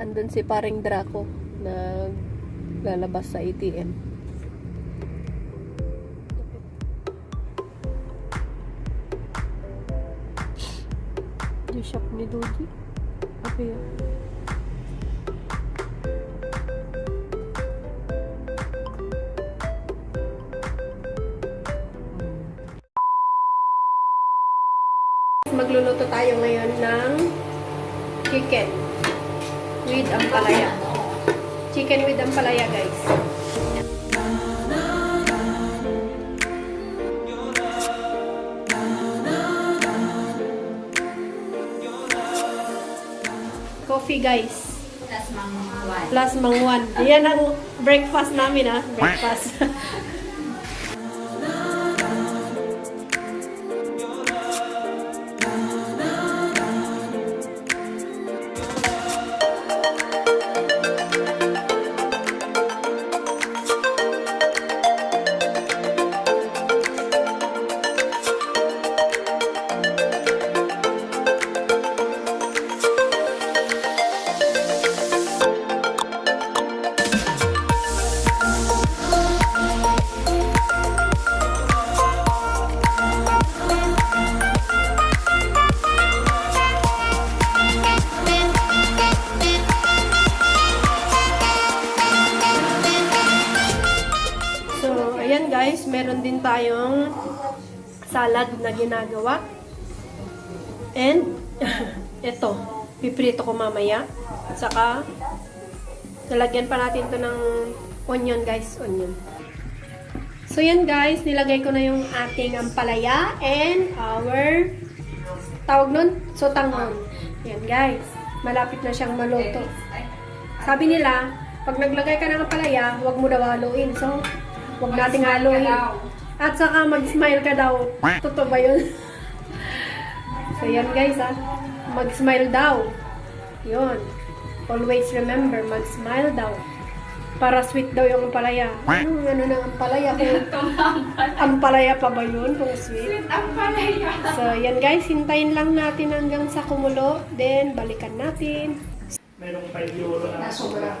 andun si paring Draco na lalabas sa ATM. Yung shop ni Doji. Apa yun? Magluluto tayo ngayon ng chicken with ampalaya. Chicken with ampalaya, guys. Coffee, guys. Tas mang one. Plus mangwan. Yan ang breakfast namin, ah. Breakfast. guys, meron din tayong salad na ginagawa. And, ito, piprito ko mamaya. At saka, nalagyan pa natin to ng onion guys, onion. So, yan guys, nilagay ko na yung ating ampalaya and our tawag nun, sotanghon. Yan guys, malapit na siyang maluto. Sabi nila, pag naglagay ka ng ampalaya, huwag mo daw haluin. So, huwag nating haluin. At saka mag-smile ka daw. Totoo ba yun? so, yan guys ah. Mag-smile daw. Yun. Always remember, mag-smile daw. Para sweet daw yung ampalaya. Anong ano ng ampalaya? Kung ampalaya pa ba yun? Kung sweet? Ang palaya. So, yan guys. Hintayin lang natin hanggang sa kumulo. Then, balikan natin. Merong 5 euro na Nasobra.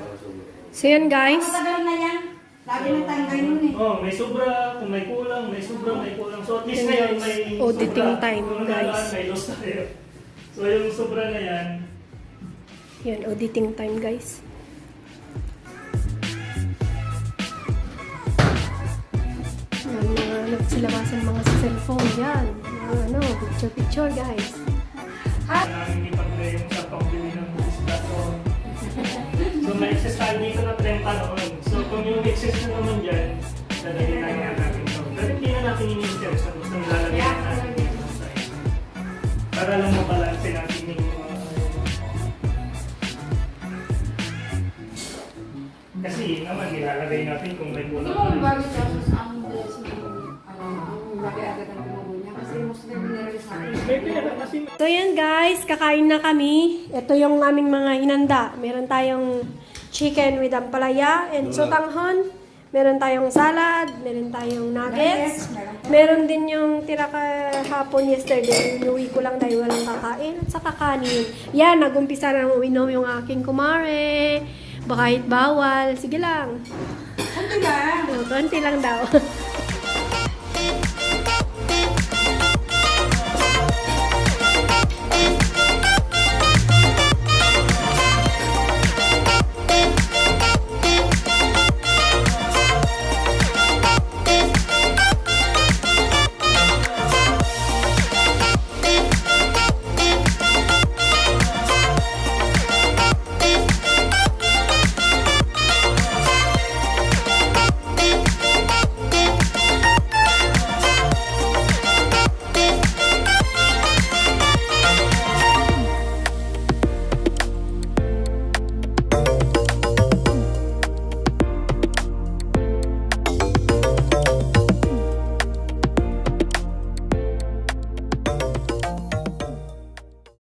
So, yan guys. Matagal na yan. Lagi na tayong ganun eh. Oh, may sobra, kung may kulang, may sobra, may kulang. So at least Yun, ngayon guys. may Auditing sobra. time, Kung guys. nalaan, may loss tayo. So yung sobra na yan, Yan, auditing time guys. Yan, mga nagsilabasan mga sa cellphone. Yan. Mga ano, picture picture guys. namin ipag-play yung sa pambili ng isda. So, so may excess tayo dito na 30 noon. Kung yung excess na naman dyan, dadali tayo nga natin ito. Pero hindi na natin ini-interest na gusto nilalagay na natin dito sa. Para lang mabalanse natin yung mga kasi yun naman, nilalagay natin kung may kulang. Ito mo bago siya sa ang mo. Ano, ang laki agad ang kumulo niya. Kasi So yan guys, kakain na kami. Ito yung aming mga inanda. Meron tayong chicken with ampalaya and sotanghon. Meron tayong salad, meron tayong nuggets. Meron din yung tira kahapon yesterday. Inuwi ko lang dahil walang kakain. At saka kanin. Yan, nagumpisa na uminom yung aking kumare. Baka kahit bawal. Sige lang. Kunti lang. Oh, konti lang daw.